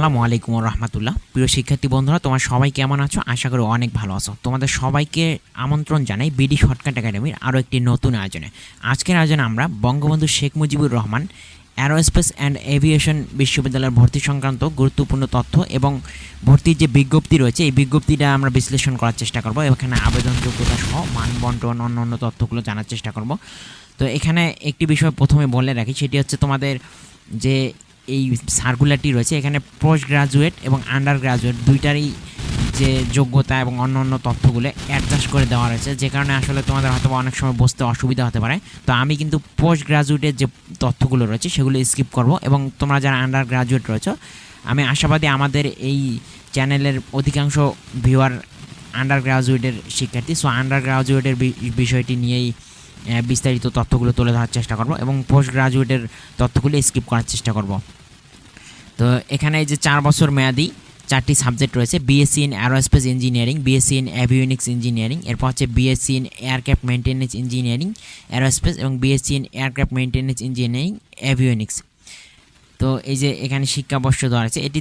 আসসালামু আলাইকুম রহমতুল্লাহ প্রিয় শিক্ষার্থী বন্ধুরা, তোমার সবাই কেমন আছো? আশা করি অনেক ভালো আছো। তোমাদের সবাইকে আমন্ত্রণ জানাই বিডি শর্টকাট একাডেমির আরও একটি নতুন আয়োজনে। আজকের আয়োজনে আমরা Bangabandhu Sheikh Mujibur Rahman, aerospace and aviation বিশ্ববিদ্যালয়ের ভর্তি সংক্রান্ত গুরুত্বপূর্ণ তথ্য এবং ভর্তির যে বিজ্ঞপ্তি রয়েছে, এই বিজ্ঞপ্তিটা আমরা বিশ্লেষণ করার চেষ্টা করব। এখানে আবেদন যোগ্যতা সহ মানবন্টন অন্য অন্য তথ্যগুলো জানার চেষ্টা করব। তো এখানে একটি বিষয় প্রথমে বলে রাখি, সেটি হচ্ছে তোমাদের যে এই সার্কুলারটি রয়েছে। এখানে পোস্ট গ্রাজুয়েট এবং আন্ডার গ্রাজুয়েট দুইটারই যে যোগ্যতা এবং অন্য অন্য তথ্যগুলো অ্যাডজাস্ট করে দেওয়া রয়েছে। যে কারণে আসলে তোমাদের হয়তো অনেক সময় বসতে অসুবিধা হতে পারে। তো আমি কিন্তু পোস্ট গ্রাজুয়েটের যে তথ্যগুলো রয়েছে, সেগুলো স্কিপ করব এবং তোমরা যারা আন্ডার গ্রাজুয়েট রয়েছে, আমি আশাবাদী আমাদের এই চ্যানেলের অধিকাংশ ভিউয়ার আন্ডার গ্রাজুয়েটের শিক্ষার্থী। সো আন্ডার গ্রাজুয়েটের বিষয়টি নিয়েই বিস্তারিত তথ্যগুলো তুলে ধরার চেষ্টা করব এবং পোস্ট গ্রাজুয়েটের তথ্যগুলো স্কিপ করার চেষ্টা করব। তো এখানে এই যে চার বছর মেয়াদি চারটি সাবজেক্ট রয়েছে BSc in aerospace engineering BSc in avionics engineering এরপর হচ্ছে BSc in aircraft maintenance engineering aerospace এবং BSc in aircraft maintenance engineering avionics তো এই যে এখানে শিক্ষাবর্ষ দেওয়া আছে, এটি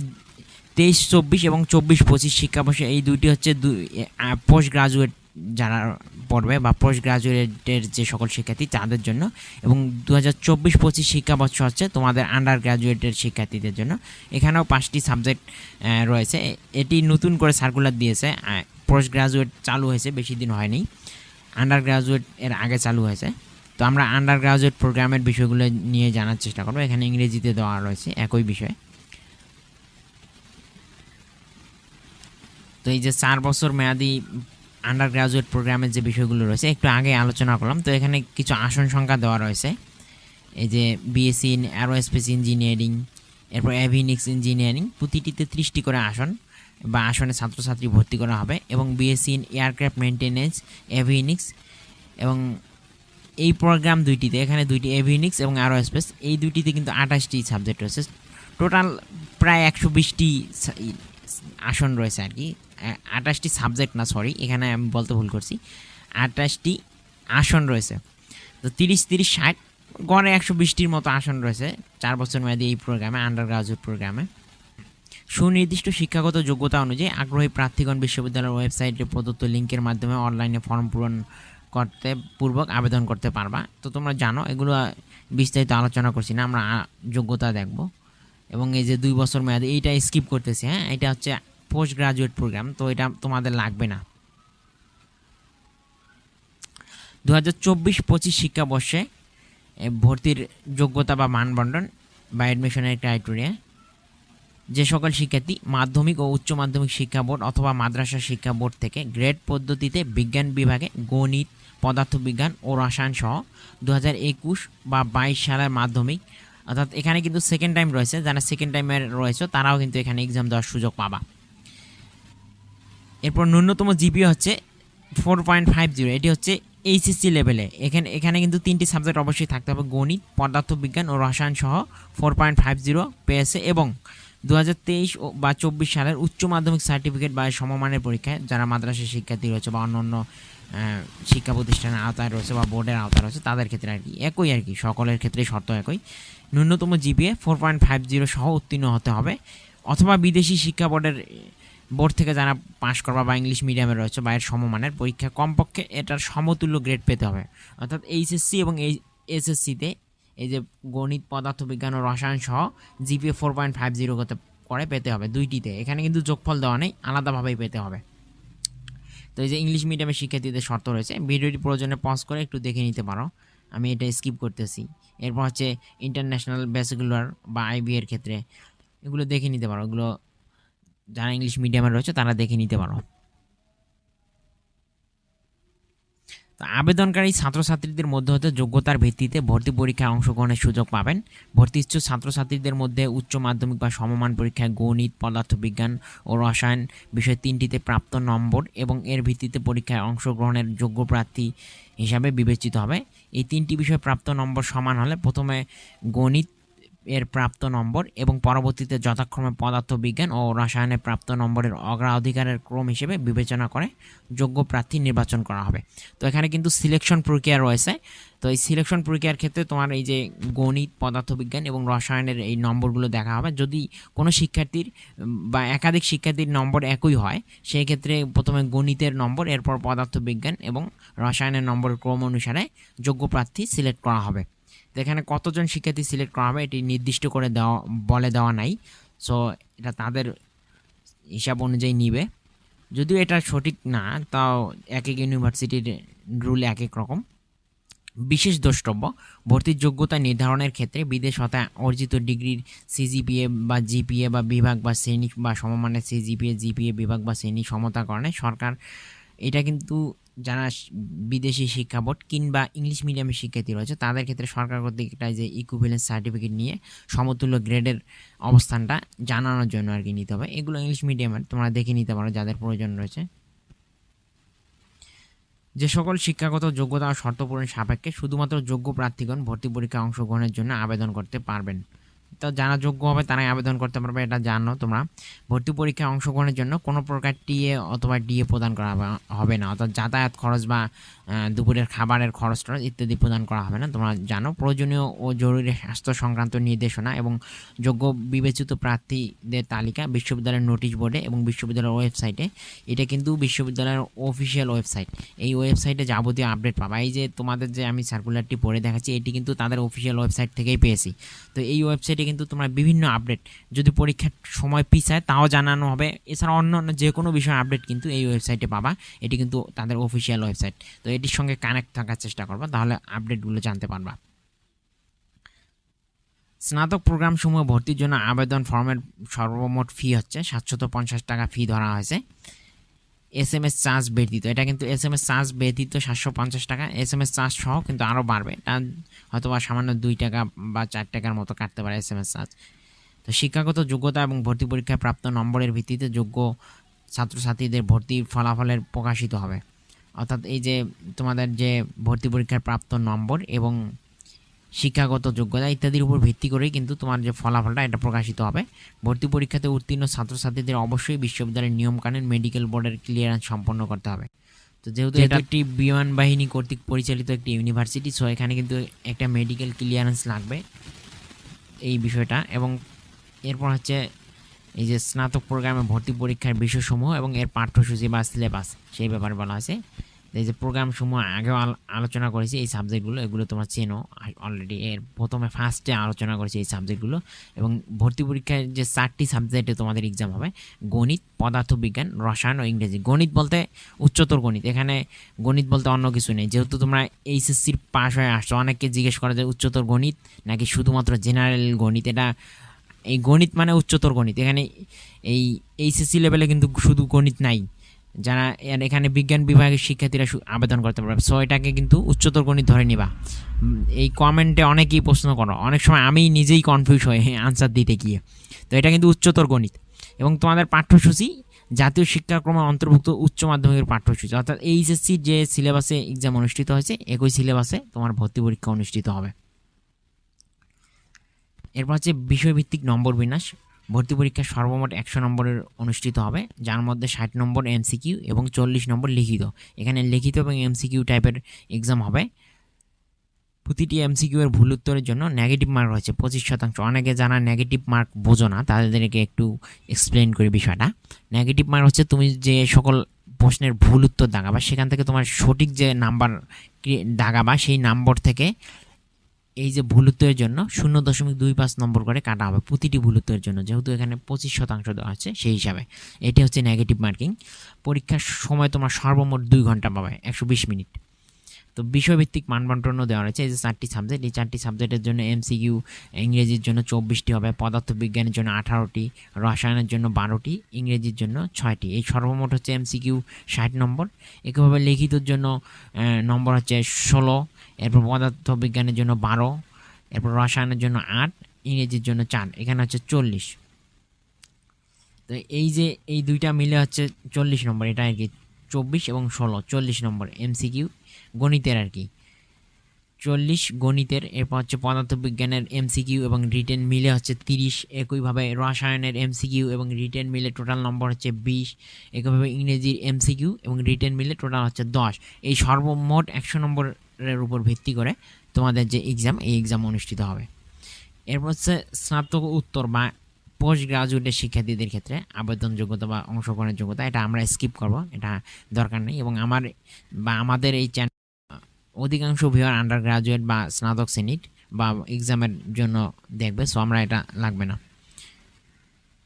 তেইশ, চব্বিশ এবং চব্বিশ পঁচিশ শিক্ষাবর্ষে এই দুইটি হচ্ছে পোস্ট গ্রাজুয়েট যারা পড়বে বা পোস্ট গ্রাজুয়েটের যে সকল শিক্ষার্থী তাদের জন্য এবং দু হাজার চব্বিশ পঁচিশ শিক্ষাবর্ষ হচ্ছে তোমাদের আন্ডার গ্রাজুয়েটের শিক্ষার্থীদের জন্য। এখানেও পাঁচটি সাবজেক্ট রয়েছে। এটি নতুন করে সার্কুলার দিয়েছে। পোস্ট গ্রাজুয়েট চালু হয়েছে, বেশি দিন হয়নি। আন্ডার গ্রাজুয়েট এর আগে চালু হয়েছে। তো আমরা আন্ডার গ্রাজুয়েট প্রোগ্রামের বিষয়গুলো নিয়ে জানার চেষ্টা করব। এখানে ইংরেজিতে দেওয়া রয়েছে একই বিষয়। তো এই যে চার বছর মেয়াদি আন্ডার গ্রাজুয়েট প্রোগ্রামের যে বিষয়গুলো রয়েছে, একটু আগে আলোচনা করলাম। তো এখানে কিছু আসন সংখ্যা দেওয়া রয়েছে। এই যে বিএসসি ইন অ্যারোস্পেস ইঞ্জিনিয়ারিং এরপর অ্যাভিনিক্স ইঞ্জিনিয়ারিং প্রতিটিতে ত্রিশটি করে আসন বা আসনে ছাত্রছাত্রী ভর্তি করা হবে এবং BSc in aircraft maintenance avionics এবং এই প্রোগ্রাম দুইটিতে, এখানে দুইটি এভিনিক্স এবং অ্যারোস্পেস এই দুইটিতে কিন্তু আঠাশটি সাবজেক্ট রয়েছে। টোটাল প্রায় একশো বিশটি আসন রয়েছে আর কি। আঠাশটি সাবজেক্ট না সরি এখানে আমি বলতে ভুল করছি। আঠাশটি আসন রয়েছে। তো তিরিশ তিরিশ, ষাট, গড়ে একশো বিশটির মতো আসন রয়েছে চার বছর মেয়াদী এই প্রোগ্রামে আন্ডার গ্রাজুয়েট প্রোগ্রামে সুনির্দিষ্ট শিক্ষাগত যোগ্যতা অনুযায়ী আগ্রহী প্রার্থীগণ বিশ্ববিদ্যালয়ের ওয়েবসাইটে প্রদত্ত লিঙ্কের মাধ্যমে অনলাইনে ফর্ম পূরণ করতে পূর্বক আবেদন করতে পারবা। তো তোমরা জানো, এগুলো বিস্তারিত আলোচনা করছি না, আমরা যোগ্যতা দেখব। এবং এই যে দুই বছর মেয়াদে, এইটা স্কিপ করতেছি হ্যাঁ? এটা হচ্ছে পোস্ট গ্রাজুয়েট প্রোগ্রাম তো এটা তোমাদের লাগবে না। দু হাজার চব্বিশ পঁচিশ শিক্ষাবর্ষে ভর্তির যোগ্যতা বা মানবন্টন বা অ্যাডমিশনের ক্রাইটেরিয়া যে সকল শিক্ষার্থী মাধ্যমিক ও উচ্চ মাধ্যমিক শিক্ষা বোর্ড অথবা মাদ্রাসা শিক্ষা বোর্ড থেকে গ্রেড পদ্ধতিতে বিজ্ঞান বিভাগে গণিত, পদার্থবিজ্ঞান ও রসায়ন সহ দু হাজার একুশ বা বাইশ সালের মাধ্যমিক, অর্থাৎ এখানে কিন্তু সেকেন্ড টাইম রয়েছে, যারা সেকেন্ড টাইমের রয়েছে, তারাও কিন্তু এখানে এক্সাম দেওয়ার সুযোগ পাবা। এরপর ন্যূনতম জিপিএ হচ্ছে ফোর পয়েন্ট ফাইভ জিরো এটি হচ্ছে এইচএসসি লেভেলে এখানে এখানে কিন্তু তিনটি সাবজেক্ট অবশ্যই থাকতে হবে, গণিত, পদার্থবিজ্ঞান ও রসায়ন সহ ফোর পয়েন্ট ফাইভ জিরো পেয়েছে এবং দু তেইশ বা চব্বিশ সালের উচ্চ মাধ্যমিক সার্টিফিকেট বা সমমানের পরীক্ষায় যারা মাদ্রাসা শিক্ষার্থী রয়েছে বা অন্য অন্য শিক্ষা প্রতিষ্ঠানের আওতায় রয়েছে বা বোর্ডের আওতায় রয়েছে, তাদের ক্ষেত্রে আর কি, একই আর কি, সকলের ক্ষেত্রে শর্ত একই। ন্যূনতম GPA four point five zero সহ উত্তীর্ণ হতে হবে। অথবা বিদেশি শিক্ষা বোর্ডের বোর্ড থেকে যারা পাশ করবা বা ইংলিশ মিডিয়ামে রয়েছে বা এর সমমানের পরীক্ষা কমপক্ষে এটার সমতুল্য গ্রেড পেতে হবে। অর্থাৎ এইচএসসি এবং এই এসএসসিতে এই যে গণিত, পদার্থবিজ্ঞান ও রসায়ন সহ GPA four point five zero করতে, করে পেতে হবে দুইটিতে। এখানে কিন্তু যোগফল দেওয়া নেই, আলাদাভাবেই পেতে হবে। তো এই যে ইংলিশ মিডিয়ামের শিক্ষার্থীদের শর্ত রয়েছে, ভিডিওটি প্রয়োজনে পজ করে একটু দেখে নিতে পারো। আমি এটা স্কিপ করতেছি। এরপর হচ্ছে ইন্টারন্যাশনাল বেসিকুলার বা আইবি এর ক্ষেত্রে, এগুলো দেখে নিতে পারো। এগুলো যারা ইংলিশ মিডিয়ামে রয়েছে, তারা দেখে নিতে পারো। আবেদনকারী ছাত্রছাত্রীদের মধ্যে হতে যোগ্যতার ভিত্তিতে ভর্তি পরীক্ষায় অংশগ্রহণের সুযোগ পাবেন। ভর্তি ইচ্ছুক ছাত্রছাত্রীদের মধ্যে উচ্চ মাধ্যমিক বা সমমান পরীক্ষায় গণিত, পদার্থবিজ্ঞান ও রসায়ন বিষয় তিনটিতে প্রাপ্ত নম্বর এবং এর ভিত্তিতে পরীক্ষায় অংশগ্রহণের যোগ্য প্রার্থী হিসাবে বিবেচিত হবে। এই তিনটি বিষয়ে প্রাপ্ত নম্বর সমান হলে প্রথমে গণিত এর প্রাপ্ত নম্বর এবং পরবর্তীতে যথাক্রমে পদার্থবিজ্ঞান ও রসায়নে প্রাপ্ত নম্বরের অগ্রাধিকারের ক্রম হিসেবে বিবেচনা করে যোগ্য প্রার্থী নির্বাচন করা হবে। তো এখানে কিন্তু সিলেকশন প্রক্রিয়া রয়েছে। তো এই সিলেকশন প্রক্রিয়ার ক্ষেত্রে তোমার এই যে গণিত, পদার্থবিজ্ঞান এবং রসায়নের এই নম্বরগুলো দেখা হবে। যদি কোনো শিক্ষার্থীর বা একাধিক শিক্ষার্থীর নম্বর একই হয়, সেই ক্ষেত্রে প্রথমে গণিতের নম্বর, এরপর পদার্থবিজ্ঞান এবং রসায়নের নম্বরের ক্রম অনুসারে যোগ্য প্রার্থী সিলেক্ট করা হবে। এখানে কতজন শিক্ষার্থী সিলেক্ট করা হবে, এটি নির্দিষ্ট করে দেওয়া, বলে দেওয়া নাই। সো এটা তাদের হিসাব অনুযায়ী নিবে। যদিও এটা সঠিক না, তাও এক এক ইউনিভার্সিটির রুল এক এক রকম। বিশেষ দ্রষ্টব্য, ভর্তির যোগ্যতা নির্ধারণের ক্ষেত্রে বিদেশ হতে অর্জিত ডিগ্রির সিজিপিএ বা জিপিএ বা বিভাগ বা শ্রেণি বা সমমানের সিজিপিএ, জিপিএ বিভাগ বা শ্রেণি সমতাকরণে সরকার এটা কিন্তু যারা বিদেশি শিক্ষা বোর্ড কিংবা ইংলিশ মিডিয়ামের শিক্ষার্থী রয়েছে, তাদের ক্ষেত্রে সরকার কর্তৃক একটা যে ইকুইভ্যালেন্স সার্টিফিকেট নিয়ে সমতুল্য গ্রেডের অবস্থানটা জানানোর জন্য আর কি নিতে হবে। এগুলো ইংলিশ মিডিয়ামের তোমরা দেখে নিতে পারো, যাদের প্রয়োজন রয়েছে। যে সকল শিক্ষাগত যোগ্যতা ও শর্ত পূরণ সাপেক্ষে শুধুমাত্র যোগ্য প্রার্থীগণ ভর্তি পরীক্ষায় অংশগ্রহণের জন্য আবেদন করতে পারবেন। তো যারা যোগ্য হবে, তারাই আবেদন করতে পারবে, এটা জানো তোমরা। ভর্তি পরীক্ষায় অংশগ্রহণের জন্য কোনো প্রকার টিএ অথবা ডিএ প্রদান করা হবে- না, অর্থাৎ যাতায়াত খরচ বা দুপুরের খাবারের খরচ টরচ ইত্যাদি প্রদান করা হবে না। তোমরা জানো, প্রয়োজনীয় ও জরুরি স্বাস্থ্য সংক্রান্ত নির্দেশনা এবং যোগ্য বিবেচিত প্রার্থীদের তালিকা বিশ্ববিদ্যালয়ের নোটিশ বোর্ডে এবং বিশ্ববিদ্যালয়ের ওয়েবসাইটে। এটা কিন্তু বিশ্ববিদ্যালয়ের অফিসিয়াল ওয়েবসাইট। এই ওয়েবসাইটে যাবতীয় আপডেট পাবা। এই যে তোমাদের যে আমি সার্কুলারটি পড়ে দেখাচ্ছি, এটি কিন্তু তাদের অফিসিয়াল ওয়েবসাইট থেকেই পেয়েছি। তো এই ওয়েবসাইটে কিন্তু তোমরা বিভিন্ন আপডেট, যদি পরীক্ষার সময় পিছায়, তাও জানানো হবে। এছাড়া অন্য অন্য যে কোনো বিষয়ের আপডেট কিন্তু এই ওয়েবসাইটে পাবা। এটি কিন্তু তাদের অফিসিয়াল ওয়েবসাইট। তো এটির সঙ্গে কানেক্ট থাকার চেষ্টা করবা, তাহলে আপডেটগুলো জানতে পারবা। স্নাতক প্রোগ্রামসমূহে ভর্তির জন্য আবেদন ফর্মের সর্বমোট ফি হচ্ছে সাতশত পঞ্চাশ টাকা ফি ধরা হয়েছে। এস এম এস চার্জ ব্যতীত, এটা কিন্তু এস এম এস চার্জ ব্যতীত সাতশো পঞ্চাশ টাকা এস এম এস চার্জ সহ কিন্তু আরও বাড়বে। এটা হয়তো বা সামান্য দুই টাকা বা চার টাকার মতো কাটতে পারে এস এম এস চার্জ তো শিক্ষাগত যোগ্যতা এবং ভর্তি পরীক্ষায় প্রাপ্ত নম্বরের ভিত্তিতে যোগ্য ছাত্রছাত্রীদের ভর্তির ফলাফলের প্রকাশিত হবে। অর্থাৎ এই যে তোমাদের যে ভর্তি পরীক্ষার প্রাপ্ত নম্বর এবং শিক্ষাগত যোগ্যতা ইত্যাদির উপর ভিত্তি করেই কিন্তু তোমার যে ফলাফলটা এটা প্রকাশিত হবে। ভর্তি পরীক্ষাতে উত্তীর্ণ ছাত্রছাত্রীদের অবশ্যই বিশ্ববিদ্যালয়ের নিয়মকানুন মেডিকেল বোর্ডের ক্লিয়ারেন্স সম্পন্ন করতে হবে। তো যেহেতু এটা একটি বিমান বাহিনী কর্তৃক পরিচালিত একটি ইউনিভার্সিটি সো এখানে কিন্তু একটা মেডিকেল ক্লিয়ারেন্স লাগবে এই বিষয়টা। এবং এরপর হচ্ছে এই যে স্নাতক প্রোগ্রামে ভর্তি পরীক্ষার বিষয়সমূহ এবং এর পাঠ্যসূচি বা সিলেবাস সেই ব্যাপারে বলা হয়েছে। এই যে প্রোগ্রামসমূহ আগেও আলোচনা করেছি, এই সাবজেক্টগুলো এগুলো তোমরা চেনো। অলরেডি এর প্রথমে ফার্স্টে আলোচনা করেছি এই সাবজেক্টগুলো এবং ভর্তি পরীক্ষায় যে চারটি সাবজেক্টে তোমাদের এক্সাম হবে, গণিত, পদার্থবিজ্ঞান, রসায়ন ও ইংরেজি। গণিত বলতে উচ্চতর গণিত। এখানে গণিত বলতে অন্য কিছু নেই। যেহেতু তোমরা এইচএসসির পাশ হয়ে আসছো, অনেককে জিজ্ঞেস করা যায় উচ্চতর গণিত নাকি শুধুমাত্র জেনারেল গণিত? এটা এই গণিত মানে উচ্চতর গণিত। এখানে এই এইচএসসি লেভেলে কিন্তু শুধু গণিত নাই। যারা এখানে বিজ্ঞান বিভাগের শিক্ষার্থীরা আবেদন করতে পারবে। সো এটাকে কিন্তু উচ্চতর গণিত ধরে নিবা। এই কমেন্টে অনেকেই প্রশ্ন করো। অনেক সময় আমি নিজেই কনফিউজ হই আনসার দিতে গিয়ে। তো এটা কিন্তু উচ্চতর গণিত। এবং তোমাদের পাঠ্যসূচি জাতীয় শিক্ষাক্রমে অন্তর্ভুক্ত উচ্চ মাধ্যমিকের পাঠ্যসূচি। অর্থাৎ এইচএসসি যে সিলেবাসে এক্সাম অনুষ্ঠিত হয়েছে, একই সিলেবাসে তোমার ভর্তি পরীক্ষা অনুষ্ঠিত হবে। এরপর হচ্ছে বিষয়ভিত্তিক নম্বর বিন্যাস। ভর্তি পরীক্ষা সর্বমোট একশো নম্বরের অনুষ্ঠিত হবে, যার মধ্যে ষাট নম্বর এমসিকিউ এবং চল্লিশ নম্বর লিখিত। এখানে লিখিত এবং এমসিকিউ টাইপের এক্সাম হবে। প্রতিটি এমসিকিউ এর ভুল উত্তরের জন্য নেগেটিভ মার্ক রয়েছে, পঁচিশ শতাংশ। অনেকে যারা নেগেটিভ মার্ক বোঝো না, তাদেরকে একটু এক্সপ্লেন করি বিষয়টা। নেগেটিভ মার্ক হচ্ছে তুমি যে সকল প্রশ্নের ভুল উত্তর দাগাবা, সেখান থেকে তোমার সঠিক যে নাম্বার দাগাবা, সেই নাম্বার থেকে এই যে ভুল উত্তরের জন্য শূন্য দশমিক দুই পাঁচ নম্বর করে কাটা হবে প্রতিটি ভুল উত্তরের জন্য, যেহেতু এখানে পঁচিশ শতাংশ দেওয়া হচ্ছে সেই হিসাবে। এটি হচ্ছে নেগেটিভ মার্কিং পরীক্ষার সময় তোমরা সর্বমোট দুই ঘণ্টা পাবে, একশো বিশ মিনিট। তো বিষয়ভিত্তিক মানবন্টনও দেওয়া রয়েছে, এই যে চারটি সাবজেক্ট এই চারটি সাবজেক্টের জন্য এমসিকিউ ইংরেজির জন্য চব্বিশটি হবে, পদার্থবিজ্ঞানের জন্য আঠারোটি, রসায়নের জন্য বারোটি, ইংরেজির জন্য ছয়টি। এই সর্বমোট হচ্ছে এমসিকিউ ষাট নম্বর। একইভাবে লিখিতর জন্য নম্বর হচ্ছে ষোলো এরপর পদার্থবিজ্ঞানের জন্য বারো, এরপর রসায়নের জন্য আট, ইংরেজির জন্য চার, এখানে হচ্ছে চল্লিশ। তো এই যে এই দুইটা মিলে হচ্ছে চল্লিশ নম্বর, এটা আর কি চব্বিশ এবং ষোলো, চল্লিশ নম্বর এমসিকিউ গণিতের আর কি। চল্লিশ গণিতের, এরপর হচ্ছে পদার্থবিজ্ঞানের এমসিকিউ এবং রিটেন মিলে হচ্ছে তিরিশ, একইভাবে রসায়নের এমসিকিউ এবং রিটেন মিলে টোটাল নম্বর হচ্ছে বিশ, একইভাবে ইংরেজির এমসিকিউ এবং রিটেন মিলে টোটাল হচ্ছে দশ। এই সর্বমোট একশো নম্বরের উপর ভিত্তি করে তোমাদের যে এক্সাম এই এক্সাম অনুষ্ঠিত হবে। এরপর হচ্ছে স্নাতক উত্তর বা পোস্ট গ্রাজুয়েটের শিক্ষার্থীদের ক্ষেত্রে আবেদন যোগ্যতা বা অংশগ্রহণের যোগ্যতা, এটা আমরা স্কিপ করব, এটা দরকার নেই। এবং আমার বা আমাদের এই চ্যানেল অধিকাংশ ভিওর আন্ডার গ্রাজুয়েট বা স্নাতক শ্রেণির বা এক্সামের জন্য দেখবে সো আমরা এটা লাগবে না।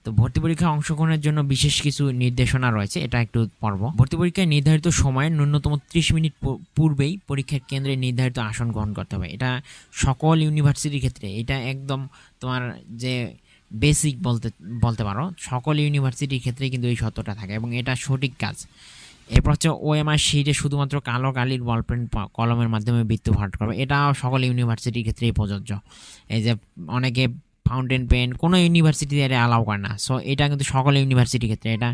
তো ভর্তি পরীক্ষায় অংশগ্রহণের জন্য বিশেষ কিছু নির্দেশনা রয়েছে, এটা একটু পর্ব ভর্তি পরীক্ষায় নির্ধারিত সময়ে ন্যূনতম ত্রিশ মিনিট পূর্বেই পরীক্ষার কেন্দ্রে নির্ধারিত আসন গ্রহণ করতে হবে। এটা সকল ইউনিভার্সিটির ক্ষেত্রে, এটা একদম তোমার যে বেসিক বলতে বলতে পারো, সকল ইউনিভার্সিটির ক্ষেত্রেই কিন্তু এই সত্যটা থাকে এবং এটা সঠিক কাজ। এরপর হচ্ছে ওএমআর শিটে শুধুমাত্র কালো কালির বল পেন কলমের মাধ্যমে বৃত্ত ভরাট করবে এটা সকল ইউনিভার্সিটির ক্ষেত্রেই প্রযোজ্য। এই যে অনেকে ফাউন্টেন পেন কোনো ইউনিভার্সিটি এটা অ্যালাউ করে না। সো এটা কিন্তু সকল ইউনিভার্সিটির ক্ষেত্রে, এটা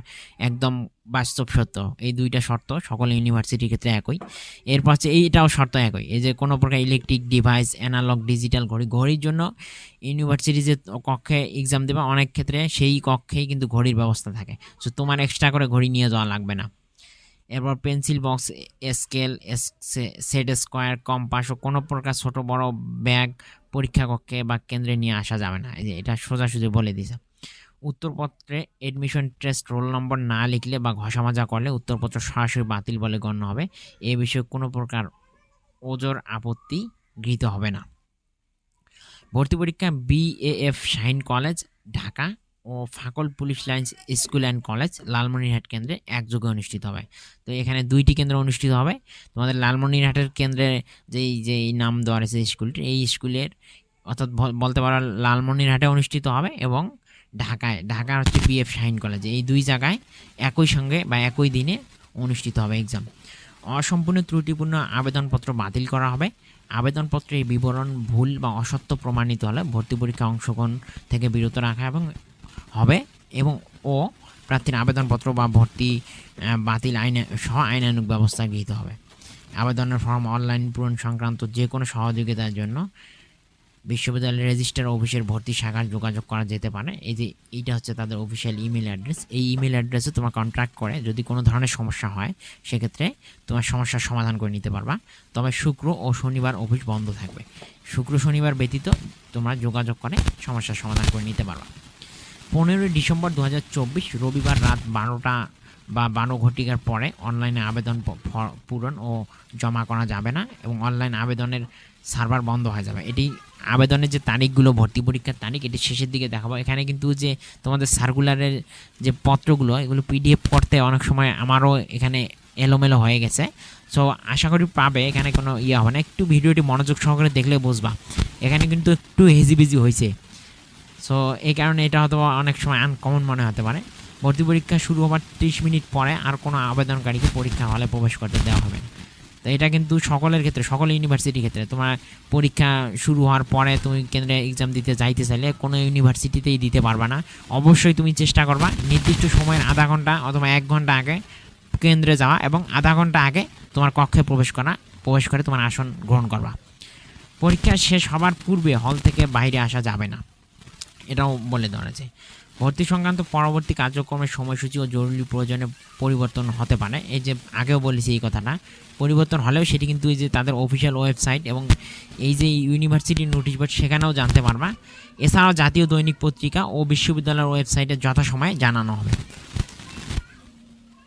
একদম বাস্তব সত্য এই দুইটা শর্ত সকল ইউনিভার্সিটির ক্ষেত্রে একই। এরপর হচ্ছে এইটাও শর্ত একই। এই যে কোনো প্রকার ইলেকট্রিক ডিভাইস অ্যানালগ ডিজিটাল ঘড়ি, ঘড়ির জন্য ইউনিভার্সিটি যে কক্ষে এক্সাম দেবে, অনেক ক্ষেত্রে সেই কক্ষেই কিন্তু ঘড়ির ব্যবস্থা থাকে। সো তোমার এক্সট্রা করে ঘড়ি নিয়ে যাওয়া লাগবে না। এরপর pencil box scale set square compass ও কোনো প্রকার ছোটো বড় ব্যাগ পরীক্ষা কক্ষে বা কেন্দ্রে নিয়ে আসা যাবে না। এই যে এটা সোজাসুজি বলে দিছে। উত্তরপত্রে এডমিশন টেস্ট রোল নম্বর না লিখলে বা ঘষামাজা করলে উত্তরপত্র সরাসরি বাতিল বলে গণ্য হবে। এ বিষয়ে কোনো প্রকার ওজোর আপত্তি গৃহীত হবে না। ভর্তি পরীক্ষা বিএএফ শাহিন কলেজ ঢাকা ও ফাকল police lines school and college Lalmonirhat কেন্দ্রে একযোগে অনুষ্ঠিত হবে। তো এখানে দুইটি কেন্দ্র অনুষ্ঠিত হবে। তোমাদের লালমনিরহাটের কেন্দ্রে যেই যে নাম দেওয়া রয়েছে স্কুলটি এই স্কুলের অর্থাৎ বলতে পারো লালমনিরহাটে অনুষ্ঠিত হবে এবং ঢাকায় ঢাকা হচ্ছে বিএফ শাহিন কলেজ। এই দুই জায়গায় একই সঙ্গে বা একই দিনে অনুষ্ঠিত হবে এক্সাম অসম্পূর্ণ ত্রুটিপূর্ণ আবেদনপত্র বাতিল করা হবে। আবেদনপত্রের বিবরণ ভুল বা অসত্য প্রমাণিত হলে ভর্তি পরীক্ষা অংশগ্রহণ থেকে বিরত রাখা এবং হবে এবং ও প্রার্থীর আবেদনপত্র বা ভর্তি বাতিল আইনে, সহ আইনানুগ ব্যবস্থা গৃহীত হবে। আবেদনের ফর্ম অনলাইন পূরণ সংক্রান্ত যে কোনো সহযোগিতার জন্য বিশ্ববিদ্যালয়ের রেজিস্টার অফিসের ভর্তি শাখায় যোগাযোগ করা যেতে পারে। এই যে এইটা হচ্ছে তাদের অফিসিয়াল ইমেল অ্যাড্রেস। এই ইমেল অ্যাড্রেসে তোমার কন্ট্যাক্ট করে যদি কোনো ধরনের সমস্যা হয়, সেক্ষেত্রে তোমার সমস্যার সমাধান করে নিতে পারবা। তবে শুক্র ও শনিবার অফিস বন্ধ থাকবে। শুক্র, শনিবার ব্যতীত তোমরা যোগাযোগ করে সমস্যার সমাধান করে নিতে পারবা। পনেরোই ডিসেম্বর দু হাজার চব্বিশ, রবিবার রাত বারোটা বা বারো ঘটিকার পরে অনলাইনে আবেদন পূরণ ও জমা করা যাবে না এবং অনলাইন আবেদনের সার্ভার বন্ধ হয়ে যাবে। এটি আবেদনের যে তারিখগুলো, ভর্তি পরীক্ষার তারিখ, এটি শেষের দিকে দেখাবো। এখানে কিন্তু যে তোমাদের সার্কুলারের যে পত্রগুলো, এগুলো পিডিএফ করতে অনেক সময় আমারও এখানে এলোমেলো হয়ে গেছে। সো আশা করি পাবে, এখানে কোনো ইয়ে হবে না। একটু ভিডিওটি মনোযোগ সহকারে দেখলে বুঝবা। এখানে কিন্তু একটু হেজিবিজি হয়েছে। সো এই কারণে এটা হয়তো অনেক সময় আনকমন মনে হতে পারে। ভর্তি পরীক্ষা শুরু হবার ত্রিশ মিনিট পরে আর কোনো আবেদনকারীকে পরীক্ষা হলে প্রবেশ করতে দেওয়া হবে। তো এটা কিন্তু সকলের ক্ষেত্রে, সকল ইউনিভার্সিটির ক্ষেত্রে, তোমার পরীক্ষা শুরু হওয়ার পরে তুমি কেন্দ্রে এক্সাম দিতে যাইতে চাইলে কোনো ইউনিভার্সিটিতেই দিতে পারবে না। অবশ্যই তুমি চেষ্টা করবা নির্দিষ্ট সময়ের আধা ঘণ্টা অথবা এক ঘণ্টা আগে কেন্দ্রে যাওয়া এবং আধা ঘণ্টা আগে তোমার কক্ষে প্রবেশ করা, প্রবেশ করে তোমার আসন গ্রহণ করবা। পরীক্ষা শেষ হবার পূর্বে হল থেকে বাইরে আসা যাবে না। এটাও বলে দেওয়া যায় ভর্তি সংক্রান্ত পরবর্তী কার্যক্রমের সময়সূচি ও জরুরি প্রয়োজনে পরিবর্তন হতে পারে। এই যে আগেও বলেছি এই কথাটা, পরিবর্তন হলেও সেটি কিন্তু এই যে তাদের অফিসিয়াল ওয়েবসাইট এবং এই যে ইউনিভার্সিটির নোটিশ বোর্ড সেখানেও জানতে পারবা। এছাড়াও জাতীয় দৈনিক পত্রিকা ও বিশ্ববিদ্যালয়ের ওয়েবসাইটে যথাসময়ে জানানো হবে।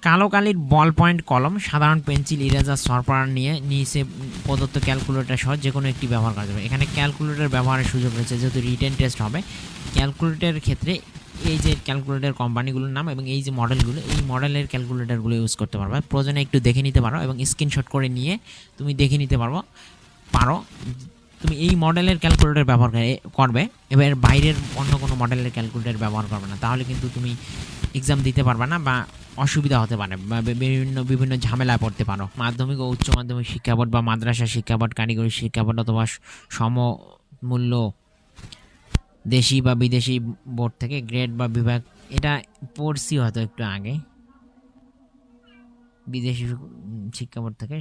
কালো কালির বল পয়েন্ট কলম সাধারণ পেন্সিল ইরেজার সরবরাহ নিয়ে নিচে প্রদত্ত ক্যালকুলেটর সহ যে কোনো একটি ব্যবহার করা যাবে। এখানে ক্যালকুলেটর ব্যবহারের সুযোগ রয়েছে, যেহেতু রিটেন টেস্ট হবে। ক্যালকুলেটরের ক্ষেত্রে এই যে ক্যালকুলেটর কোম্পানিগুলোর নাম এবং এই যে মডেলগুলো এই মডেলের ক্যালকুলেটরগুলো ইউজ করতে পারবে। প্রয়োজনে একটু দেখে নিতে পারো এবং স্ক্রিনশট করে নিয়ে তুমি দেখে নিতে পারব পারো। তুমি এই মডেলের ক্যালকুলেটর ব্যবহার করবে। এবার বাইরের অন্য কোনো মডেলের ক্যালকুলেটর ব্যবহার করবে না। তাহলে কিন্তু তুমি এক্সাম দিতে পারবে না বা অসুবিধা হতে পারে বিভিন্ন বিভিন্ন ঝামেলায় পড়তে পারো। মাধ্যমিক ও উচ্চ মাধ্যমিক শিক্ষা বোর্ড বা মাদ্রাসা শিক্ষা বোর্ড, কারিগরি শিক্ষা বোর্ড অথবা সমমূল্য দেশি বা বিদেশি বোর্ড থেকে গ্রেড বা বিভাগ, এটা পড়ছি হয়তো একটু আগে। বিদেশি শিক্ষা বোর্ড থেকে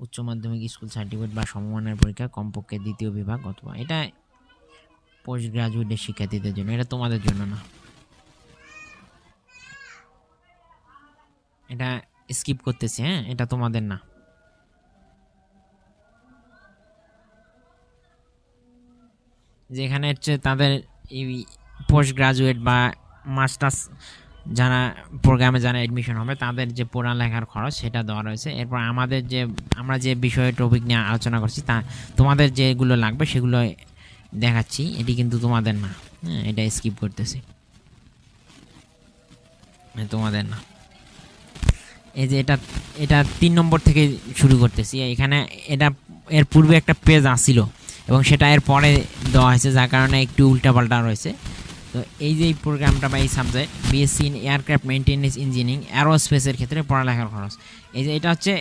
উচ্চ মাধ্যমিক স্কুল সার্টিফিকেট বা সমমানের পরীক্ষা, কমপক্ষে দ্বিতীয় বিভাগ অথবা, এটা পোস্ট গ্রাজুয়েটের শিক্ষার্থীদের জন্য, এটা তোমাদের জন্য না। এটা স্কিপ করতেছি হ্যাঁ? এটা তোমাদের না। যেখানে হচ্ছে তাদের পোস্ট গ্রাজুয়েট বা মাস্টার্স যারা প্রোগ্রামে যারা অ্যাডমিশন হবে, তাদের যে পড়ালেখার খরচ সেটা দেওয়া রয়েছে। এরপর আমাদের যে, আমরা যে বিষয়ে টপিক নিয়ে আলোচনা করছি, তা তোমাদের যেগুলো লাগবে সেগুলো দেখাচ্ছি। এটি কিন্তু তোমাদের না হ্যাঁ? এটা স্কিপ করতেছি। তোমাদের না। এই যে এটা এটা তিন নম্বর থেকে শুরু করতেছি। এখানে এটা, এর পূর্বে একটা পেজ আসছিল এবং সেটা এর পরে দেওয়া হয়েছে, যার কারণে একটু উল্টাপাল্টা রয়েছে। তো এই যে প্রোগ্রামটা বা এই subject BSc in aircraft maintenance engineering অ্যারোস্পেসের ক্ষেত্রে পড়ালেখার খরচ। এই যে এটা হচ্ছে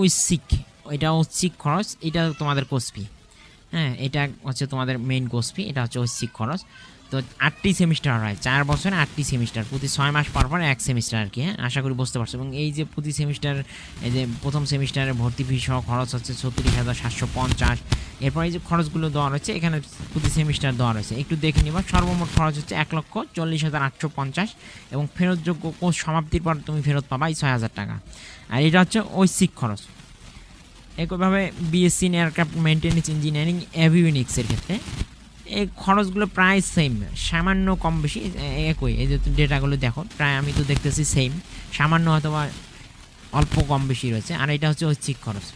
ঐচ্ছিক, এটা ঐচ্ছিক খরচ, এটা তোমাদের কোর্স হ্যাঁ এটা হচ্ছে তোমাদের মেইন কোর্স ফি এটা হচ্ছে ঐচ্ছিক খরচ। তো আটটি সেমিস্টার হয়, চার বছরে আটটি সেমিস্টার, প্রতি ছয় মাস পর পর এক সেমিস্টার আর কি হ্যাঁ? আশা করি বুঝতে পারছ। এবং এই যে প্রতি সেমিস্টার, এই যে প্রথম সেমিস্টারে ভর্তি ফি সহ খরচ হচ্ছে ছত্রিশ হাজার সাতশো পঞ্চাশ। এরপর এই যে খরচগুলো দেওয়া রয়েছে, এখানে প্রতি সেমিস্টার দেওয়া রয়েছে। একটু দেখে নিবা, সর্বমোট খরচ হচ্ছে এক লক্ষ চল্লিশ হাজার আটশো পঞ্চাশ এবং ফেরতযোগ্য কোর্স সমাপ্তির পর তুমি ফেরত পাবা এই ছয় হাজার টাকা। আর এটা হচ্ছে ঐচ্ছিক খরচ। একইভাবে বিএসসি এয়ারক্রাফট মেনটেন্যান্স ইঞ্জিনিয়ারিং অ্যাভিউনিক্সের ক্ষেত্রে এই খরচগুলো প্রায় সেম সামান্য কম বেশি একই। এই যে ডেটাগুলো দেখো, প্রায় আমি তো দেখতেছি সেম সামান্য অথবা অল্প কম বেশি রয়েছে। আর এটা হচ্ছে ঐচ্ছিক খরচ।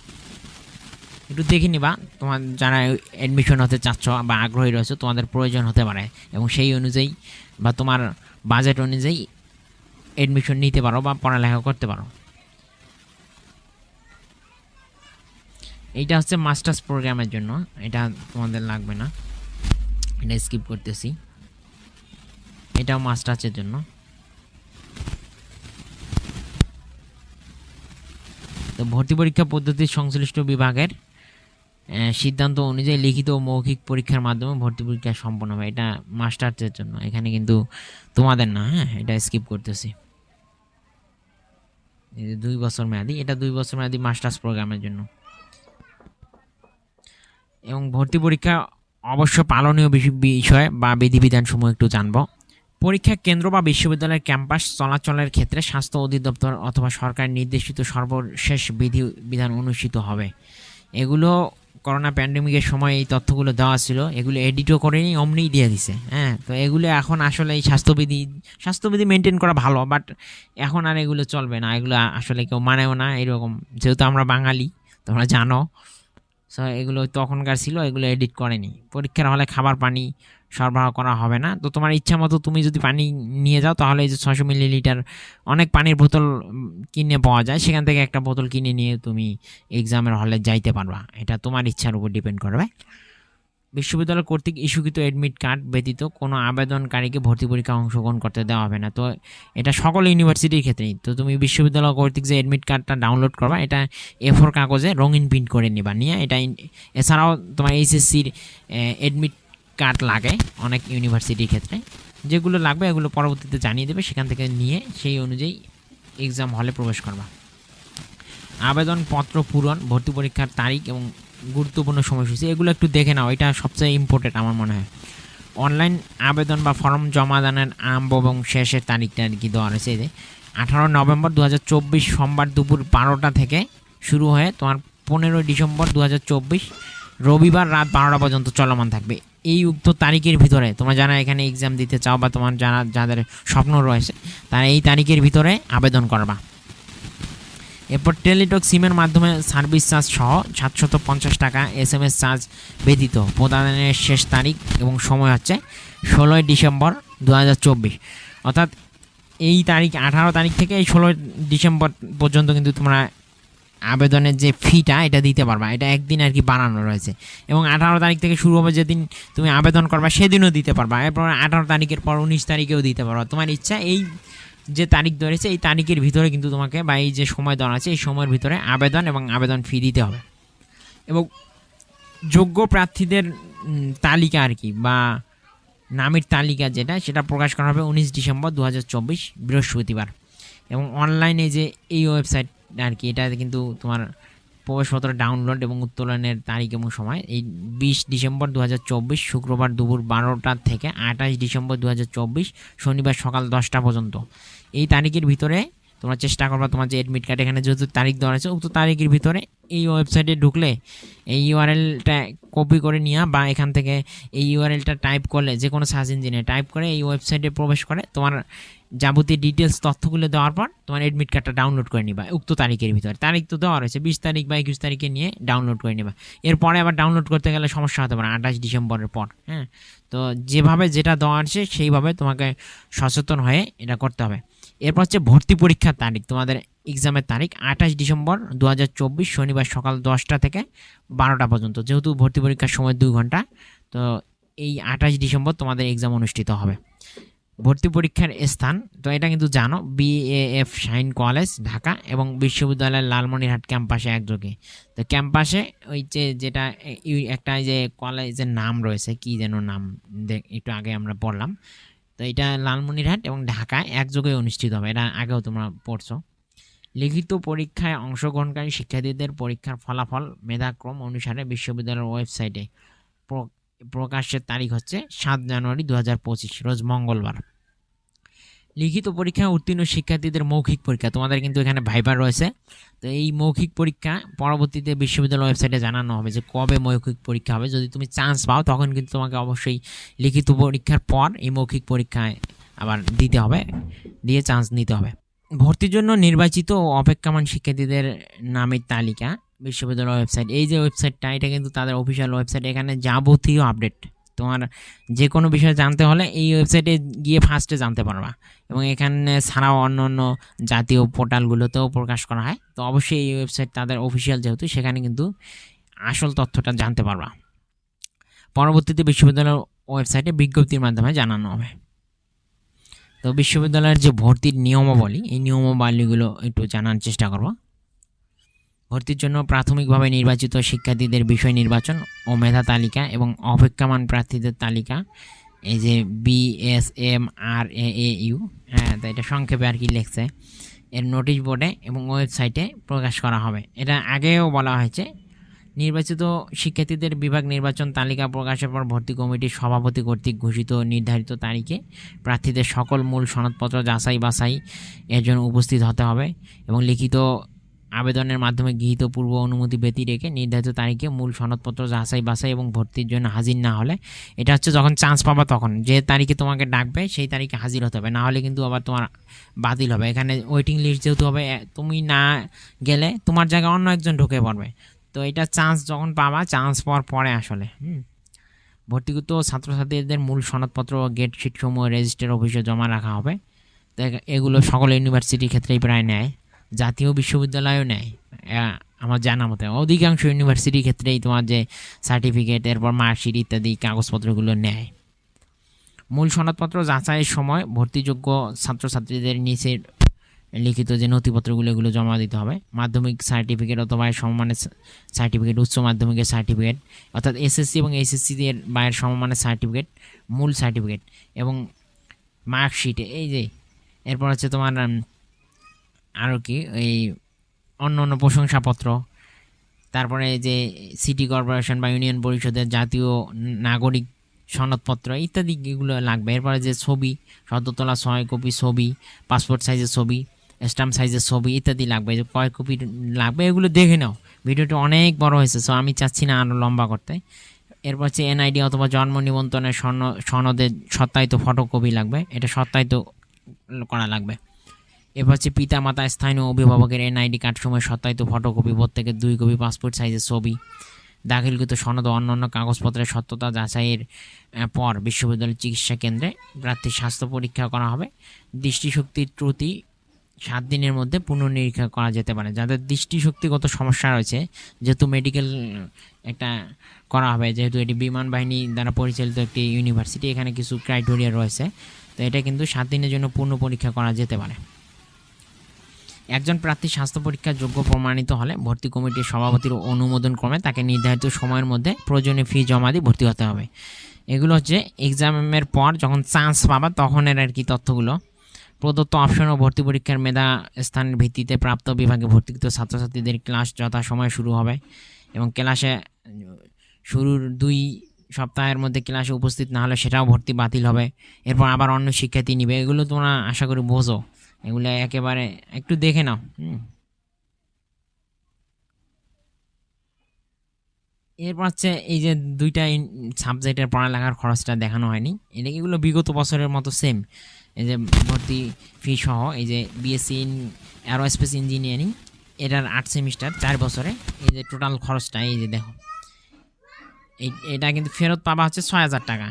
একটু দেখে নিবা, তোমার যারা অ্যাডমিশন হতে চাচ্ছ বা আগ্রহী রয়েছে, তোমাদের প্রয়োজন হতে পারে। এবং সেই অনুযায়ী বা তোমার বাজেট অনুযায়ী অ্যাডমিশন নিতে পারো বা পড়ালেখা করতে পারো। এইটা হচ্ছে মাস্টার্স প্রোগ্রামের জন্য। এটা তোমাদের লাগবে না। এটা স্কিপ করতেছি। এটাও মাস্ট মাস্টার্সের জন্য। তো ভর্তি পরীক্ষা পদ্ধতির সংশ্লিষ্ট বিভাগের সিদ্ধান্ত অনুযায়ী লিখিত ও মৌখিক পরীক্ষার মাধ্যমে ভর্তি পরীক্ষা সম্পন্ন হবে। এটা মাস্টার্সের জন্য। এখানে কিন্তু তোমাদের না হ্যাঁ এটা স্কিপ করতেছি। দুই বছর মেয়াদি, এটা দুই বছর মেয়াদি মাস্টার্স প্রোগ্রামের জন্য। এবং ভর্তি পরীক্ষা অবশ্য পালনীয় বিষয়- বা বিধিবিধান সমূহ একটু জানব। পরীক্ষা কেন্দ্র বা বিশ্ববিদ্যালয়ের ক্যাম্পাস চলাচলের ক্ষেত্রে স্বাস্থ্য অধিদপ্তর অথবা সরকার নির্দেশিত সর্বশেষ বিধি বিধান অনুষ্ঠিত হবে। এগুলো করোনা প্যান্ডেমিকের সময় এই তথ্যগুলো দেওয়া ছিল। এগুলো এডিটও করেনি, অমনিই দিয়ে দিছে। হ্যাঁ তো এগুলো এখন আসলে এই স্বাস্থ্যবিধি স্বাস্থ্যবিধি মেনটেন করা ভালো, বাট এখন আর এগুলো চলবে না। এগুলো আসলে কেউ মানেও না এরকম। যেহেতু আমরা বাঙালি, তোমরা জানো। সো এগুলো তখনকার ছিল, এগুলো এডিট করেনি। পরীক্ষার হলে খাবার পানি সরবরাহ করা হবে না। তো তোমার ইচ্ছা মতো তুমি যদি পানি নিয়ে যাও, তাহলে এই যে ছশো মিলিলিটার অনেক পানির বোতল কিনে পাওয়া যায়। সেখান থেকে একটা বোতল কিনে নিয়ে তুমি এক্সামের হলে যাইতে পারবা। এটা তোমার ইচ্ছার উপর ডিপেন্ড করবে। বিশ্ববিদ্যালয় কর্তৃক ইস্যুকৃত অ্যাডমিট কার্ড ব্যতীত কোনো আবেদনকারীকে ভর্তি পরীক্ষা অংশগ্রহণ করতে দেওয়া হবে না। তো এটা সকল ইউনিভার্সিটির ক্ষেত্রেই তো তুমি বিশ্ববিদ্যালয় কর্তৃক যে অ্যাডমিট কার্ডটা ডাউনলোড করবা, এটা এ ফোর কাগজে রঙিন প্রিন্ট করে নিবা। নিয়ে এটা এছাড়াও তোমার এইচএসসির অ্যাডমিট কার্ড লাগে অনেক ইউনিভার্সিটির ক্ষেত্রে। যেগুলো লাগবে এগুলো পরবর্তীতে জানিয়ে দেবে। সেখান থেকে নিয়ে সেই অনুযায়ী এক্সাম হলে প্রবেশ করবা। আবেদনপত্র পূরণ, ভর্তি পরীক্ষার তারিখ এবং গুরুত্বপূর্ণ সময়সূচি। এগুলো একটু দেখে নাও, এটা সবচেয়ে ইম্পর্টেন্ট আমার মনে হয়। অনলাইন আবেদন বা ফর্ম জমা দানের আরম্ভ এবং শেষের তারিখটা আর কি দেওয়া রয়েছে যে। আঠারো নভেম্বর দু হাজার চব্বিশ সোমবার দুপুর বারোটা থেকে শুরু হয়ে তোমার পনেরোই ডিসেম্বর দু হাজার চব্বিশ রবিবার রাত বারোটা পর্যন্ত চলমান থাকবে। এই উক্ত তারিখের ভিতরে তোমরা যারা এখানে এক্সাম দিতে চাও বা তোমার যারা যাদের স্বপ্ন রয়েছে, তারা এই তারিখের ভিতরে আবেদন করবা। এরপর টেলিটক সিমের মাধ্যমে সার্ভিস চার্জ সহ সাতশত পঞ্চাশ টাকা এস এম এস চার্জ ব্যতীত প্রদানের শেষ তারিখ এবং সময় হচ্ছে ষোলোই ডিসেম্বর দু হাজার চব্বিশ। অর্থাৎ এই তারিখ, আঠারো তারিখ থেকে এই ষোলোই ডিসেম্বর পর্যন্ত কিন্তু তোমরা আবেদনের যে ফিটা, এটা দিতে পারবা। এটা একদিন আর কি বানানো রয়েছে। এবং আঠারো তারিখ থেকে শুরু হবে যেদিন তুমি আবেদন করবা, সেদিনও দিতে পারবা। এরপর আঠারো তারিখের পর উনিশ তারিখেও দিতে পারবা। তোমার ইচ্ছা এই যে তারিখ ধরেছে, এই তারিখের ভিতরে কিন্তু তোমাকে বা এই যে সময় দেওয়া আছে, এই সময়ের ভিতরে আবেদন এবং আবেদন ফি দিতে হবে। এবং যোগ্য প্রার্থীদের তালিকা আর কি বা নামের তালিকা যেটা, সেটা প্রকাশ করা হবে উনিশ ডিসেম্বর দু হাজার চব্বিশ বৃহস্পতিবার। এবং অনলাইনে যে এই ওয়েবসাইট আর কি, এটা কিন্তু তোমার প্রবেশপত্র ডাউনলোড এবং উত্তোলনের তারিখ এবং সময় এই বিশ ডিসেম্বর দু হাজার চব্বিশ শুক্রবার দুপুর বারোটা থেকে আঠাশ ডিসেম্বর দু হাজার চব্বিশ শনিবার সকাল দশটা পর্যন্ত। এই তারিখের ভিতরে তোমরা চেষ্টা করবা তোমার যে এডমিট কার্ড এখানে যেহেতু তারিখ দেওয়া আছে উক্ত তারিখের ভিতরে এই ওয়েবসাইটে ঢুকলে এই ইউআরএলটা কপি করে নিয়ে বা এখান থেকে এই ইউআরএলটা টাইপ করলে যে কোনো সার্চ ইঞ্জিনে টাইপ করে এই ওয়েবসাইটে প্রবেশ করে তোমার যাবতীয় ডিটেলস তথ্যগুলো দেওয়ার পর তোমার এডমিট কার্ডটা ডাউনলোড করে নিবা, উক্ত তারিখের ভিতরে। তারিখ তো দেওয়া রয়েছে, বিশ তারিখ বা একুশ তারিখে নিয়ে ডাউনলোড করে নিবা। এরপরে আবার ডাউনলোড করতে গেলে সমস্যা হতে পারে, আঠাশ ডিসেম্বরের পর হ্যাঁ? তো যেভাবে যেটা দেওয়া আছে, সেইভাবে তোমাকে সচেতন হয়ে এটা করতে হবে। এরপর হচ্ছে ভর্তি পরীক্ষার তারিখ, তোমাদের এক্সামের তারিখ, আঠাশ ডিসেম্বর দু হাজার চব্বিশ শনিবার সকাল দশটা থেকে বারোটা পর্যন্ত। যেহেতু ভর্তি পরীক্ষার সময় দুই ঘণ্টা, তো এই আঠাশ ডিসেম্বর তোমাদের এক্সাম অনুষ্ঠিত হবে। ভর্তি পরীক্ষার স্থান। তো এটা কিন্তু জানো বিএএফ শাইন কলেজ ঢাকা এবং বিশ্ববিদ্যালয়ের লালমনিরহাট ক্যাম্পাসে একযোগে। তো ক্যাম্পাসে ওই যে যেটা একটা যে কলেজের নাম রয়েছে, কি যেন নাম একটু আগে আমরা পড়লাম। তো এটা লালমনিরহাট এবং ঢাকায় একযোগে অনুষ্ঠিত হবে, এটা আগেও তোমরা পড়ছো। লিখিত পরীক্ষায় অংশগ্রহণকারী শিক্ষার্থীদের পরীক্ষার ফলাফল, মেধাক্রম অনুসারে বিশ্ববিদ্যালয়ের ওয়েবসাইটে প্রকাশের তারিখ হচ্ছে সাত জানুয়ারি দু হাজার পঁচিশ, রোজ মঙ্গলবার। লিখিত পরীক্ষায় উত্তীর্ণ শিক্ষার্থীদের মৌখিক পরীক্ষা, তোমাদের কিন্তু এখানে ভাইবার রয়েছে। তো এই মৌখিক পরীক্ষা পরবর্তীতে বিশ্ববিদ্যালয় ওয়েবসাইটে জানানো হবে যে কবে মৌখিক পরীক্ষা হবে। যদি তুমি চান্স পাও, তখন কিন্তু তোমাকে অবশ্যই লিখিত পরীক্ষার পর এই মৌখিক পরীক্ষায় আবার দিতে হবে, দিয়ে চান্স নিতে হবে। ভর্তির জন্য নির্বাচিত অপেক্ষমান শিক্ষার্থীদের নামের তালিকা বিশ্ববিদ্যালয় ওয়েবসাইট এই যে ওয়েবসাইটটা এটা কিন্তু তাদের অফিসিয়াল ওয়েবসাইট এখানে যাবতীয় আপডেট তোমার যে কোনো বিষয়ে জানতে হলে এই ওয়েবসাইটে গিয়ে ফার্স্টে জানতে পারবা। এবং এখানে ছাড়াও অন্য অন্য জাতীয় পোর্টালগুলোতেও প্রকাশ করা হয়। তো অবশ্যই এই ওয়েবসাইট তাদের অফিসিয়াল যেহেতু, সেখানে কিন্তু আসল তথ্যটা জানতে পারবা। পরবর্তীতে বিশ্ববিদ্যালয়ের ওয়েবসাইটে বিজ্ঞপ্তির মাধ্যমে জানানো হবে। তো বিশ্ববিদ্যালয়ের যে ভর্তির নিয়মাবলী, এই নিয়মাবলীগুলো একটু জানার চেষ্টা করব। ভর্তির জন্য প্রাথমিকভাবে নির্বাচিত শিক্ষার্থীদের বিষয় নির্বাচন ও মেধা তালিকা এবং অপেক্ষামান প্রার্থীদের তালিকা, এই যে বিএসএম আর এ এ ইউ হ্যাঁ তো এটা সংক্ষেপে আর কি লিখছে। এর নোটিশ বোর্ডে এবং ওয়েবসাইটে প্রকাশ করা হবে। এটা আগেও বলা হয়েছে, নির্বাচিত শিক্ষার্থীদের বিভাগ নির্বাচন তালিকা প্রকাশের পর ভর্তি কমিটির সভাপতি কর্তৃক ঘোষিত নির্ধারিত তারিখে প্রার্থীদের সকল মূল সনদপত্র যাচাই বাছাই এর জন্য উপস্থিত হতে হবে এবং লিখিত আবেদনের মাধ্যমে গৃহীত পূর্ব অনুমতি ব্যতী রেখে নির্ধারিত তারিখে মূল সনদপত্র যাচাই বাছাই এবং ভর্তির জন্য হাজির না হলে, এটা হচ্ছে যখন চান্স পাবা তখন। যে তারিখে তোমাকে ডাকবে, সেই তারিখে হাজির হতে হবে। না হলে কিন্তু আবার তোমার বাতিল হবে। এখানে ওয়েটিং লিস্ট যেহেতু হবে তুমি না গেলে তোমার জায়গায় অন্য একজন ঢুকে পড়বে। তো এটা চান্স যখন পাবা চান্স পাওয়ার পরে আসলে, হুম। ভর্তিকৃত ছাত্রছাত্রীদের মূল সনদপত্র গেট শিট সমূহ রেজিস্টার অফিসে জমা রাখা হবে। তো এগুলো সকল ইউনিভার্সিটির ক্ষেত্রেই প্রায় নেয়। জাতীয় বিশ্ববিদ্যালয়ও নেয়। আমার জানা মতে অধিকাংশ ইউনিভার্সিটির ক্ষেত্রেই তোমার যে সার্টিফিকেট এরপর মার্কশিট ইত্যাদি কাগজপত্রগুলো নেয়। মূল সনদপত্র যাচাইয়ের সময় ভর্তিযোগ্য ছাত্রছাত্রীদের নিচের লিখিত যে নথিপত্রগুলো, এগুলো জমা দিতে হবে। মাধ্যমিক সার্টিফিকেট অথবা সমমানের সার্টিফিকেট উচ্চ মাধ্যমিকের সার্টিফিকেট অর্থাৎ এসএসসি এবং এসএসসি এর বাইরের সমমানের সার্টিফিকেট মূল সার্টিফিকেট এবং মার্কশিটে এই যে, এরপর হচ্ছে তোমার আরও কি, এই অন্য অন্য প্রশংসাপত্র, তারপরে যে সিটি কর্পোরেশন বা ইউনিয়ন পরিষদের জাতীয় নাগরিক সনদপত্র ইত্যাদি এগুলো লাগবে। এরপরে যে ছবি সদ্য তোলা ছয় কপি ছবি, পাসপোর্ট সাইজের ছবি, স্ট্যাম্প সাইজের ছবি ইত্যাদি লাগবে, যে কয় কপি লাগবে এগুলো দেখে নাও। ভিডিওটি অনেক বড় হয়েছে সো আমি চাচ্ছি না আরও লম্বা করতে। এরপর হচ্ছে এনআইডি অথবা জন্ম নিবন্ধনের সন সনদের সত্যায়িত ফটোকপি লাগবে, এটা সত্যায়িত করা লাগবে। এরপর হচ্ছে পিতা মাতা স্থানীয় অভিভাবকের এনআইডি কার্ড সময় সত্যায়িত ফটোকপি, প্রত্যেকের দুই কপি, পাসপোর্ট সাইজের ছবি, দাখিলকৃত সনদ ও অন্যান্য কাগজপত্রের সত্যতা যাচাইয়ের পর বিশ্ববিদ্যালয় চিকিৎসা কেন্দ্রে প্রার্থীর স্বাস্থ্য পরীক্ষা করা হবে। দৃষ্টিশক্তির ত্রুটি সাত দিনের মধ্যে পুনর্নিরীক্ষা করা যেতে পারে। যাদের দৃষ্টিশক্তিগত সমস্যা রয়েছে, যেহেতু মেডিকেল একটা করা হবে, যেহেতু এটি বিমান বাহিনী দ্বারা পরিচালিত একটি ইউনিভার্সিটি এখানে কিছু ক্রাইটেরিয়া রয়েছে। তো এটা কিন্তু সাত দিনের জন্য পূর্ণ পরীক্ষা করা যেতে পারে। একজন প্রার্থী স্বাস্থ্য পরীক্ষার যোগ্য প্রমাণিত হলে ভর্তি কমিটির সভাপতির অনুমোদন ক্রমে তাকে নির্ধারিত সময়ের মধ্যে প্রয়োজনীয় ফি জমা দিয়ে ভর্তি হতে হবে। এগুলো হচ্ছে এক্সামের পর যখন চান্স পাবা তখনের আর কি তথ্যগুলো। প্রদত্ত অপশন ও ভর্তি পরীক্ষার মেধা স্থানের ভিত্তিতে প্রাপ্ত বিভাগে ভর্তিকৃত ছাত্রছাত্রীদের ক্লাস যথাসময়ে শুরু হবে এবং ক্লাসে শুরুর দুই সপ্তাহের মধ্যে ক্লাসে উপস্থিত না হলে সেটাও ভর্তি বাতিল হবে। এরপর আবার অন্য শিক্ষার্থী নিবে। এগুলো তোমরা আশা করি বোঝো। এগুলো একেবারে একটু দেখে নাও এরপর হচ্ছে এই যে দুইটা সাবজেক্টের পড়ালেখার খরচটা দেখানো হয়নি। এটা এগুলো বিগত বছরের মতো সেম এই যে ভর্তি ফি সহ এই যে বিএসসি ইন অ্যারোস্পেস ইঞ্জিনিয়ারিং এটার আট সেমিস্টার চার বছরে। এই যে টোটাল খরচটা, এই যে দেখো। এই এটা কিন্তু ফেরত পাবা হচ্ছে ছয় হাজার টাকা।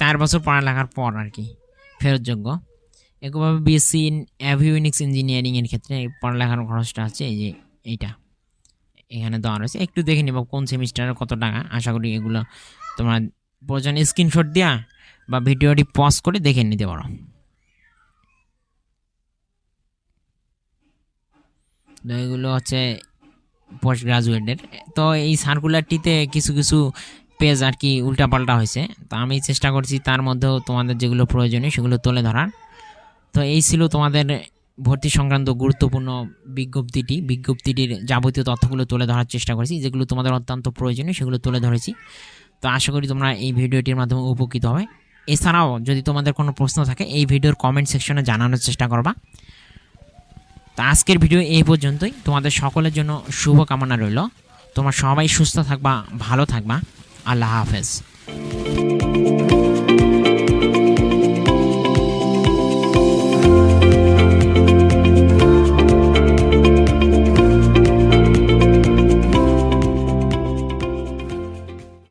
চার বছর পড়ালেখার পর আর কি, ফেরতযোগ্য। একইভাবে বিএসসি ইন অ্যাভিউনিক্স ইঞ্জিনিয়ারিংয়ের ক্ষেত্রে পড়ালেখার খরচটা আছে, এই যে এইটা। এখানে দেওয়া রয়েছে। একটু দেখে নিব কোন সেমিস্টারে কত টাকা। আশা করি এগুলো তোমরা প্রয়োজন। স্ক্রিনশট দেওয়া বা ভিডিওটি পজ করে দেখে নিতে পারো। তো এগুলো হচ্ছে পোস্ট গ্রাজুয়েটের তো এই সার্কুলারটিতে কিছু কিছু পেজ আর কি উল্টাপাল্টা হয়েছে। তো আমি চেষ্টা করছি তার মধ্যেও তোমাদের যেগুলো প্রয়োজনীয় সেগুলো তুলে ধরার। তো এই ছিল তোমাদের ভর্তি সংক্রান্ত গুরুত্বপূর্ণ বিজ্ঞপ্তিটি। বিজ্ঞপ্তিটির যাবতীয় তথ্যগুলো তুলে ধরার চেষ্টা করেছি। যেগুলো তোমাদের অত্যন্ত প্রয়োজনীয়, সেগুলো তুলে ধরেছি। তো আশা করি তোমরা এই ভিডিওটির মাধ্যমে উপকৃত হবে। এছাড়াও যদি তোমাদের কোনো প্রশ্ন থাকে, এই ভিডিওর কমেন্ট সেকশনে জানানোর চেষ্টা করবা। তো আজকের ভিডিও এই পর্যন্তই। তোমাদের সকলের জন্য শুভকামনা রইল। তোমরা সবাই সুস্থ থাকবা, ভালো থাকবা। আল্লাহ হাফেজ।